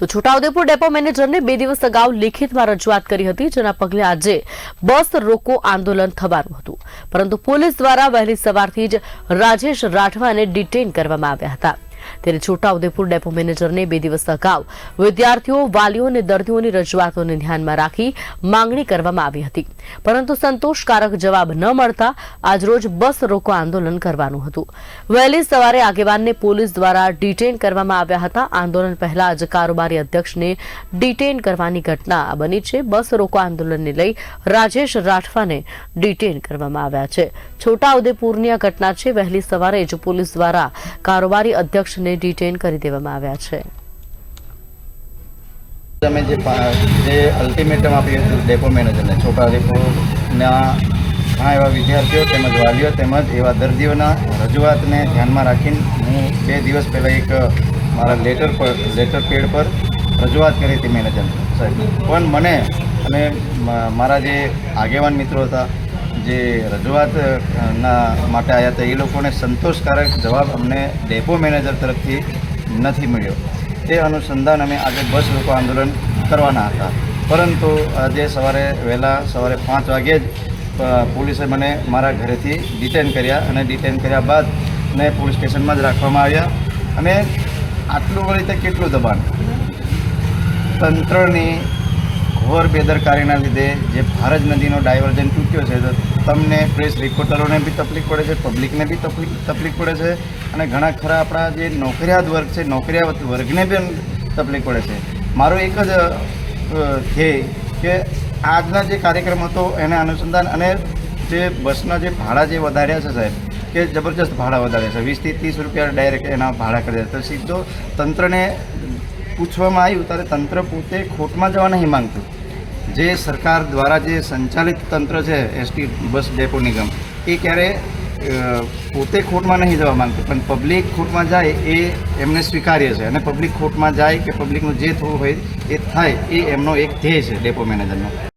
તો છોટાઉદેપુર ડેપો મેનેજરને બે દિવસ અગાઉ લેખિતમાં રજૂઆત કરી હતી, જેના પગલે આજે બસ રોકો આંદોલન થવાનું હતું. પરંતુ પોલીસ દ્વારા વહેલી સવારથી જ રાજેશ રાઠવાને ડિટેન કરવામાં આવ્યા હતા. ત્યારે છોટાઉદેપુર ડેપો મેનેજરને બે દિવસ અગાઉ વિદ્યાર્થીઓ, વાલીઓ અને દર્દીઓની રજૂઆતોને ધ્યાનમાં રાખી માંગણી કરવામાં આવી હતી. પરંતુ સંતોષકારક જવાબ ન મળતા આજરોજ બસ રોકો આંદોલન કરવાનું હતું. વહેલી સવારે આગેવાનને પોલીસ દ્વારા ડિટેન કરવામાં આવ્યા હતા. આંદોલન પહેલા જ કારોબારી અધ્યક્ષને ડિટેન કરવાની ઘટના બની છે. બસ રોકો આંદોલનને લઈ રાજેશ રાઠવાને ડિટેન કરવામાં આવ્યા છે. છોટાઉદેપુરની આ ઘટના છે. વહેલી સવારે જ પોલીસ દ્વારા કારોબારી અધ્યક્ષને ડિટેન કરી દેવામાં આવ્યા છે. તમે જે જે અલ્ટિમેટમ આપ્યું હતું ડેપો મેનેજરને છોટાઉદેપુરના ઘણા એવા વિદ્યાર્થીઓ તેમજ વાલીઓ તેમજ એવા દર્દીઓના રજૂઆતને ધ્યાનમાં રાખીને હું બે દિવસ પહેલાં એક મારા લેટર પર, લેટર પેડ પર રજૂઆત કરી હતી મેનેજર સાહેબ. પણ મને અને મારા જે આગેવાન મિત્રો હતા જે રજૂઆતના માટે આવ્યા હતા, એ લોકોને સંતોષકારક જવાબ અમને ડેપો મેનેજર તરફથી નથી મળ્યો. તે અનુસંધાન અમે આજે બસ રોકો આંદોલન કરવાના હતા. પરંતુ આજે સવારે વહેલા સવારે પાંચ વાગ્યે જ પોલીસે મને મારા ઘરેથી ડિટેન કર્યા અને ડિટેન કર્યા બાદ ને પોલીસ સ્ટેશનમાં જ રાખવામાં આવ્યા. અને આટલું વળી તે કેટલું દબાણ? તંત્રની ઘોર બેદરકારીના લીધે જે ભારત નદીનો ડાયવર્જન તૂટ્યો છે, તો તમને પ્રેસ રિપોર્ટરોને બી તકલીફ પડે છે પબ્લિકને બી તકલીફ તકલીફ પડે છે અને ઘણા ખરા આપણા જે નોકરિયાત વર્ગ છે નોકરિયાત વર્ગને બી તકલીફ પડે છે. મારો એક જ ધ્યેય કે આજના જે કાર્યક્રમ હતો, એના અનુસંધાન અને જે બસના જે ભાડા જે વધાર્યા છે સાહેબ, કે જબરજસ્ત ભાડા વધાર્યા છે, વીસથી ત્રીસ રૂપિયા ડાયરેક્ટ એના ભાડા કરી દે તો સીધો તંત્રને પૂછવામાં આવ્યું, ત્યારે તંત્ર પોતે ખોટમાં જવા નહીં માંગતું. જે સરકાર દ્વારા જે સંચાલિત તંત્ર છે એસટી બસ ડેપો નિગમ, એ ક્યારે પોતે ખોટમાં નહીં જવા માંગતું, પણ પબ્લિક ખોટમાં જાય એ એમને સ્વીકાર્ય છે. અને પબ્લિક ખોટમાં જાય કે પબ્લિકનું જે થવું હોય એ થાય, એ એમનો એક ધ્યેય છે ડેપો મેનેજરનો.